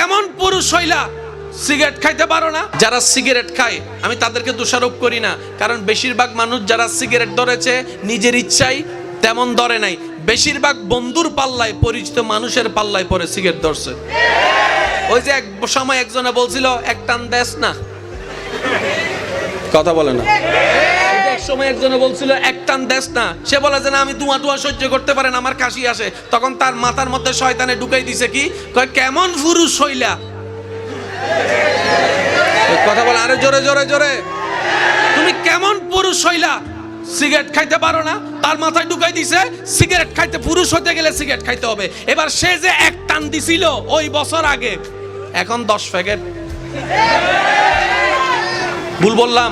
কেমন পুরুষ হইলা সিগারেট খাইতে পারো না? যারা সিগারেট খায়, আমি তাদেরকে দোষারোপ করি না। কারণ বেশিরভাগ মানুষ যারা সিগারেট ধরেছে, নিজের ইচ্ছাই তেমন ধরে নাই। বেশিরভাগ বন্ধুর পাল্লায় পরিচিত মানুষের পাল্লায় পরে সিগারেট ধরছে। ওই যে এক সময় একজনে বলছিল, এক টান দেশ না। কথা বলে না। সময় একজনে বলছিল, এক টান দেশ না। সে বলে যে, না, আমি দুয়া দুয়া সহ্য করতে পারেন আমার কাশি আসে। তখন তার মাথার মধ্যে শয়তানে ঢুকাই দিছে কি? কয়, কেমন পুরুষ হইলা? কথা বলে, আরে জোরে জোরে জোরে। তুমি কেমন পুরুষ হইলা? সিগারেট খাইতে পারো না। তার মাথায় ঢুকাই দিছে, সিগারেট খাইতে পুরুষ হতে গেলে সিগারেট খাইতে হবে। এবার সে যে এক টান দিছিল ওই বছর আগে, এখন দশ প্যাকেট। ভুল বললাম?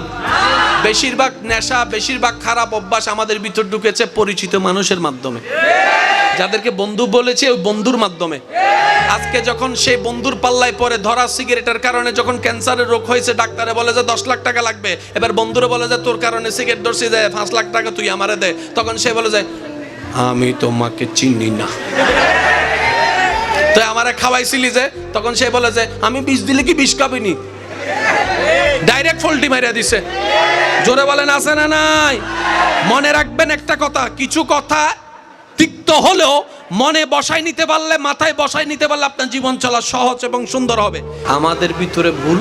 বেশিরভাগ নেশা, বেশিরভাগ খারাপ অভ্যাস আমাদের ভিতর ঢুকেছে পরিচিত মানুষের মাধ্যমে। যাদেরকে বন্ধু বলেছে ওই বন্ধুর মাধ্যমে। আজকে যখন সেই বন্ধুর পাল্লায় পরে ধরা সিগারেটের কারণে যখন ক্যান্সারের রোগ হয়েছে, ডাক্তারে বলে যে, দশ লাখ টাকা লাগবে। এবার বন্ধুরে বলে যে, তোর কারণে সিগারেট ধরছি, যে, পাঁচ লাখ টাকা তুই আমারে দে। তখন সে বলে যে, আমি তোমাকে চিনি না। তো আমারে খাওয়াইছিলি যে, তখন সে বলে যে, আমি বিষ দিলে কি বিষ খাবিনি ডাইরেক্ট ফল্টি মারিয়া দিছে। জোরে বলেন, আছে না নাই? মনে রাখবেন একটা কথা, কিছু কথা তিক্ত হলেও মনে বসাই নিতে পারলে, মাথায় বসাই নিতে পারলে আপনার জীবন চলা সহজ এবং সুন্দর হবে। আমাদের ভিতরে ভুল,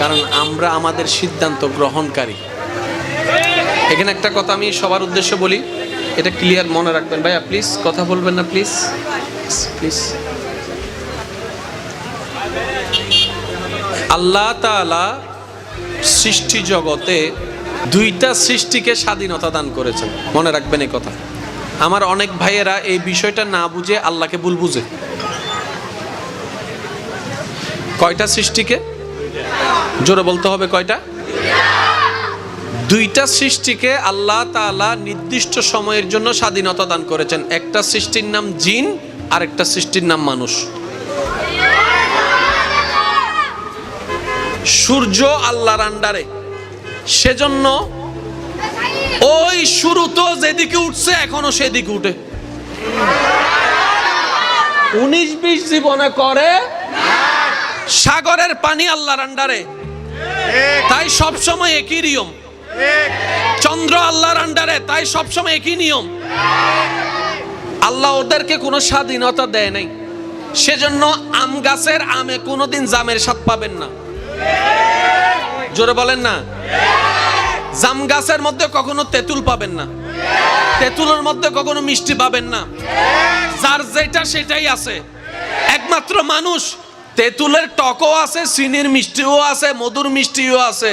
কারণ আমরা আমাদের সিদ্ধান্ত গ্রহণকারী। এখানে একটা কথা আমি সবার উদ্দেশ্যে বলি, এটা ক্লিয়ার মনে রাখবেন। ভাইয়া প্লিজ কথা বলবেন না প্লিজ প্লিজ আল্লাহ তাআলা সৃষ্টি জগতে দুইটা সৃষ্টিকে স্বাধীনতা দান করেছেন। মনে রাখবেন এই কথা। আমার অনেক ভাইয়েরা এই বিষয়টা না বুঝে আল্লাহকে ভুল বুঝে। কয়টা সৃষ্টিকে? জোরে বলতে হবে কয়টা? দুইটা সৃষ্টিকে আল্লাহ তাআলা নির্দিষ্ট সময়ের জন্য স্বাধীনতা দান করেছেন। একটা সৃষ্টির নাম জিন আর একটা সৃষ্টির নাম মানুষ। সূর্য আল্লাহর আন্ডারে। সেজন্য ওই শুরু তো যেদিকে উঠছে, এখনও সেদিকে উঠে। উনিশ বিশ জীবনে করে সাগরের পানি আল্লাহর আন্ডারে। তাই সব সময় একই নিয়ম। চন্দ্র আল্লাহর আন্ডারে, তাই সব সময় একই নিয়ম। আল্লাহ ওদেরকে কোনো স্বাধীনতা দেয় নাই। সেজন্য আম গাছের আমে কোনোদিন জামের স্বাদ পাবেন না। জোরে বলেন না। জাম গাছের মধ্যে কখনো তেঁতুল পাবেন না। তেঁতুলের মধ্যে কখনো মিষ্টি পাবেন না। যার যেটা সেটাই আছে। একমাত্র মানুষ, তেঁতুলের টকও আছে, চিনির মিষ্টিও আছে, মধুর মিষ্টিও আছে,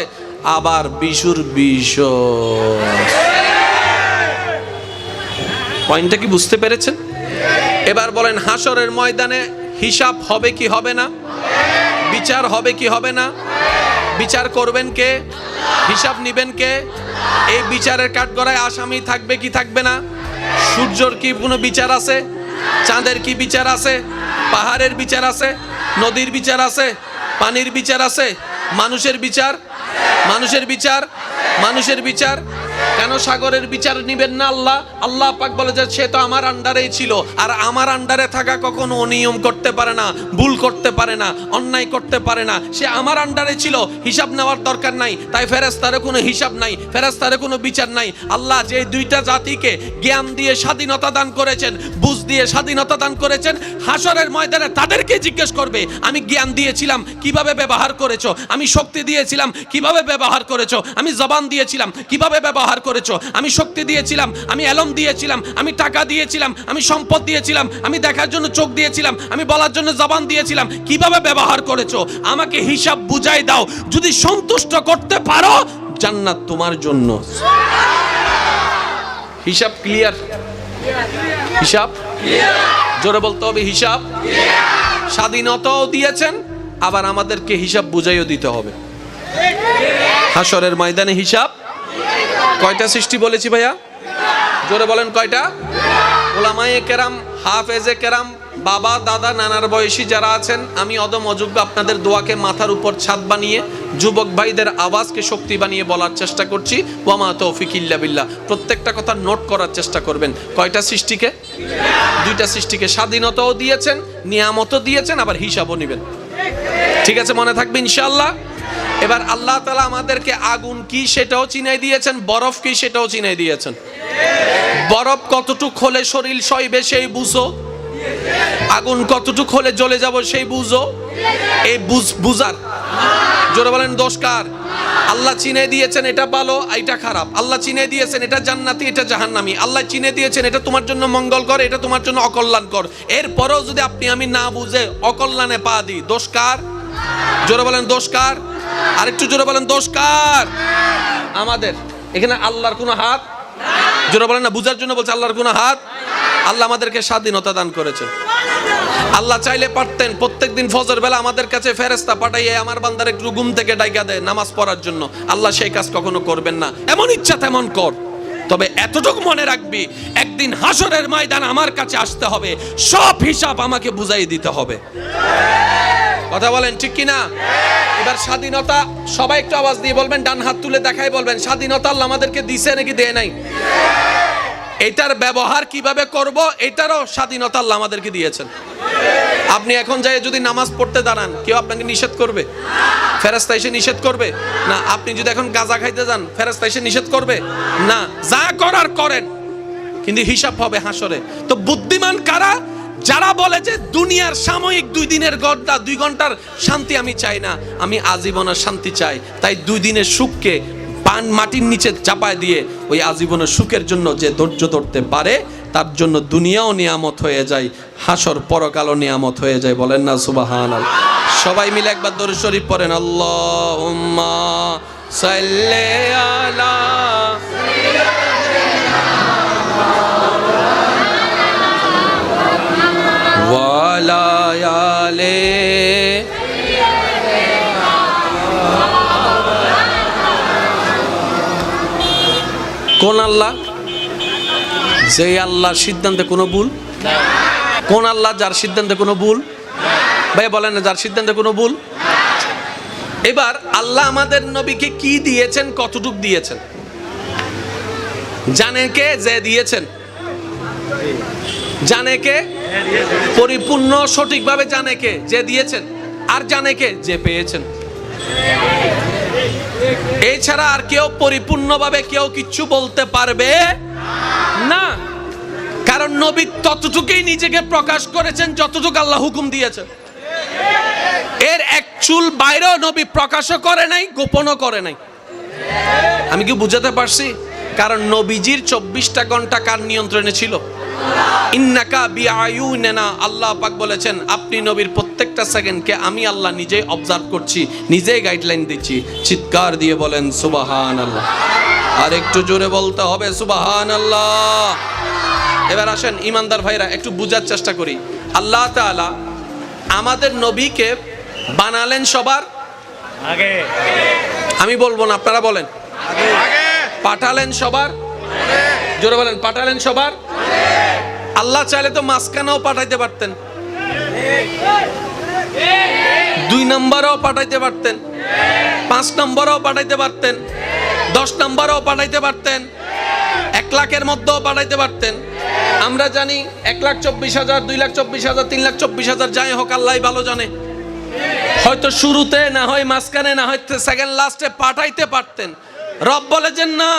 আবার বিশুর বিষ পয়েন্টটা কি বুঝতে পেরেছেন? এবার বলেন হাসরের ময়দানে হিসাব হবে কি হবে না? বিচার হবে কি হবে না? বিচার করবেন কে? হিসাব নিবেন কে? এই বিচারের কাঠগড়ায় আসামি থাকবে কি থাকবে না? সূর্যর কি কোনো বিচার আছে? চাঁদের কি বিচার আছে? পাহাড়ের বিচার আছে? নদীর বিচার আছে? পানির বিচার আছে? মানুষের বিচার? মানুষের বিচার? মানুষের বিচার? কেন সাগরের বিচার নিবেন না আল্লাহ? আল্লাহ পাক বলে যে সে তো আমার আন্ডারেই ছিল। আর আমার আন্ডারে থাকা কখনো অনিয়ম করতে পারে না, ভুল করতে পারে না, অন্যায় করতে পারে না। সে আমার আন্ডারে ছিল, হিসাব নেওয়ার দরকার নাই। তাই ফেরেস্তারে কোনো হিসাব নাই ফেরেস্তারে কোনো বিচার নাই। আল্লাহ যে দুইটা জাতিকে জ্ঞান দিয়ে স্বাধীনতা দান করেছেন, বুঝ দিয়ে স্বাধীনতা দান করেছেন হাসরের ময়দানে তাদেরকে জিজ্ঞেস করবে, আমি জ্ঞান দিয়েছিলাম, কীভাবে ব্যবহার করেছ? আমি শক্তি দিয়েছিলাম, কীভাবে ব্যবহার করেছ? আমি জবান দিয়েছিলাম, কীভাবে ব্যবহার করেছ। আমি শক্তি দিয়েছিলাম, আমি অ্যালম দিয়েছিলাম, আমি টাকা দিয়েছিলাম, আমি সম্পদ দিয়েছিলাম, আমি দেখার জন্য চোখ দিয়েছিলাম, আমি বলার জন্য জবান দিয়েছিলাম। কীভাবে ব্যবহার করেছ? আমাকে হিসাব বুঝাই দাও। যদি সন্তুষ্ট করতে পারো, জান্নাত তোমার জন্য। হিসাব ক্লিয়ার হিসাব? জোরে বলতে হবে হিসাব। স্বাধীনতাও দিয়েছেন, আবার আমাদেরকে হিসাব বুঝাইও দিতে হবে। হাসরের ময়দানে হিসাব। কয়টা সৃষ্টি বলেছি ভাইয়া? জোরে বলেন কয়টা? ওলামায়ে কেরাম, হাফেজে কেরাম, বাবা, দাদা, নানার বয়সী যারা আছেন, আমি অদম অযোগ্য আপনাদের দোয়াকে মাথার উপর ছাদ বানিয়ে, যুবক ভাইদের আওয়াজকে শক্তি বানিয়ে বলার চেষ্টা করছি। ওয়ামা তৌফিক ইল্লা বিল্লাহ। প্রত্যেকটা কথা নোট করার চেষ্টা করবেন। কয়টা সৃষ্টিকে? দুইটা সৃষ্টিকে স্বাধীনতাও দিয়েছেন, নিয়ামতও দিয়েছেন, আবার হিসাবও নেবেন। ঠিক আছে, মনে থাকবে ইনশাল্লাহ এবার আল্লাহ তালা আমাদেরকে আগুন কি সেটাও চিনাই দিয়েছেন, বরফ কি সেটাও চিনাই দিয়েছেন। বরফ কতটুক হলে শরীর সইবে সেই বুঝো। আগুন কতটুক হলে জ্বলে যাব সেই বুঝো। এই বুঝ বুঝার। জোরে বলেন, দোষকার। আল্লাহ চিনে দিয়েছেন, এটা ভালো এটা খারাপ। আল্লাহ চিনে দিয়েছেন, এটা জান্নাতি, এটা জাহান্নামি। আল্লাহ চিনে দিয়েছেন, এটা তোমার জন্য মঙ্গল কর এটা তোমার জন্য অকল্যাণ কর এরপরেও যদি আপনি আমি না বুঝে, অকল্যাণে পা দিই। দোষকার? জোরে বলেন, দোষকার? আরেকটু জোরে বলেন দোষকার আমাদের, এখানে আল্লাহর কোনো হাত? জোরে বলেন না, বুঝার জন্য বলছে আল্লাহর কোনো হাত? আল্লাহ আমাদেরকে স্বাধীনতা দান করেছে আল্লাহ চাইলে পারতেন, প্রত্যেকদিন ফজর বেলা আমাদের কাছে ফেরেস্তা পাঠাইয়ে আমার বান্দার একটু ঘুম থেকে ডাইকা দেয় নামাজ পড়ার জন্য। আল্লাহ সেই কাজ কখনো করবেন না। এমন ইচ্ছা তেমন কর। তবে এতটুকু মনে রাখবি, একদিন হাসরের ময়দান আমার কাছে আসতে হবে। সব হিসাব আমাকে বুঝাই দিতে হবে। কথা বলেন, ঠিক কি না এবার স্বাধীনতা, সবাই একটু আওয়াজ দিয়ে বলবেন, ডান হাত তুলে দেখাই বলবেন, স্বাধীনতা আল্লাহ আমাদেরকে দিছে নাকি দেয় নাই? এটার ব্যবহার কীভাবে করব, এটারও স্বাধীনতা আল্লাহ আমাদেরকে দিয়েছেন। আপনি এখন যাই যদি নামাজ পড়তে দাঁড়ান, কেউ আপনাকে নিষেধ করবে? ফেরাস্তা এসে নিষেধ করবে? না, আপনি যদি এখন গাঁজা খাইতে যান ফেরাস্তা এসে নিষেধ করবে? না, যা করার করেন, কিন্তু হিসাব হবে হাসরে। তো বুদ্ধিমান কারা? যারা বলে যে দুনিয়ার সাময়িক দুই দিনের গড্ডা দুই ঘণ্টার শান্তি আমি চাই না, আমি আজীবনের শান্তি চাই। তাই দুই দিনের সুখকে পান মাটির নিচে চাপায় দিয়ে ওই আজীবনের সুখের জন্য যে ধৈর্য ধরতে পারে, তার জন্য দুনিয়াও নিয়ামত হয়ে যায়, হাসর পরকালও নিয়ামত হয়ে যায়। বলেন না সুবাহান সবাই মিলে একবার দরুদ শরীফ পড়েন আল্লাহ আলা কোন আল্লাহ? যে আল্লাহর সিদ্ধান্তে কোনো ভুল? কোন আল্লাহ যার সিদ্ধান্তে কোনো ভুল? ভাই বলেন না, যার সিদ্ধান্তে কোনো ভুল? এবার আল্লাহ আমাদের নবীকে কি দিয়েছেন, কতটুক দিয়েছেন? জানে কে যে দিয়েছেন? জানে কে? পরিপূর্ণ সঠিকভাবে জানে কে যে দিয়েছেন আর জানে কে যে পেয়েছেন। এছাড়া আর কেউ পরিপূর্ণভাবে কেউ কিচ্ছু বলতে পারবে না। কারণ নবী ততটুকুই নিজেকে প্রকাশ করেছেন যতটুকু আল্লাহ হুকুম দিয়েছেন। এর এক চুল বাইরেও নবী প্রকাশও করে নাই, গোপনও করে নাই। আমি কি বুঝাতে পারছি? কারণ নবীজির চব্বিশটা ঘণ্টা কার নিয়ন্ত্রণে ছিল? ইন্নাকা বিআয়ুনানা আল্লাহ পাক বলেছেন আপনি নবীর প্রত্যেকটা সেকেন্ডকে আমি আল্লাহ নিজেই অবজার্ভ করছি নিজেই গাইডলাইন দিচ্ছি। চিৎকার দিয়ে বলেন সুবাহান আল্লাহ আর একটু জোরে বলতে হবে সুবাহান আল্লাহ এবার আসেন ইমানদার ভাইরা একটু বুঝার চেষ্টা করি। আল্লাহ তাআলা আমাদের নবীকে বানালেন সবার? আগে। আমি বলব না আপনারা বলেন। পাঠালেন সবার? জোরে বলেন পাঠালেন সবার? আল্লাহ চাইলে তো মাঝখানেও পাঠাইতে পারতেন। দুই নম্বরেও পাঠাইতে পারতেন। পাঁচ নম্বরেও পাঠাইতে পারতেন। দশ নম্বরেও পাঠাইতে পারতেন। এক লাখের মধ্যেও পাঠাইতে পারতেন। আমরা জানি এক লাখ চব্বিশ হাজার, দুই লাখ চব্বিশ হাজার, তিন লাখ চব্বিশ হাজার, যাই হোক আল্লাহ ভালো জানে। হয়তো শুরুতে না হয় মাঝখানে, না হয় সেকেন্ড লাস্টে পাঠাইতে পারতেন। রব বলে যে না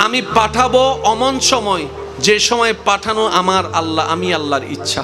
আমি পাঠাবো অমন সময় যে সময় পাঠানো আমার আল্লাহ আমি আল্লাহর ইচ্ছা।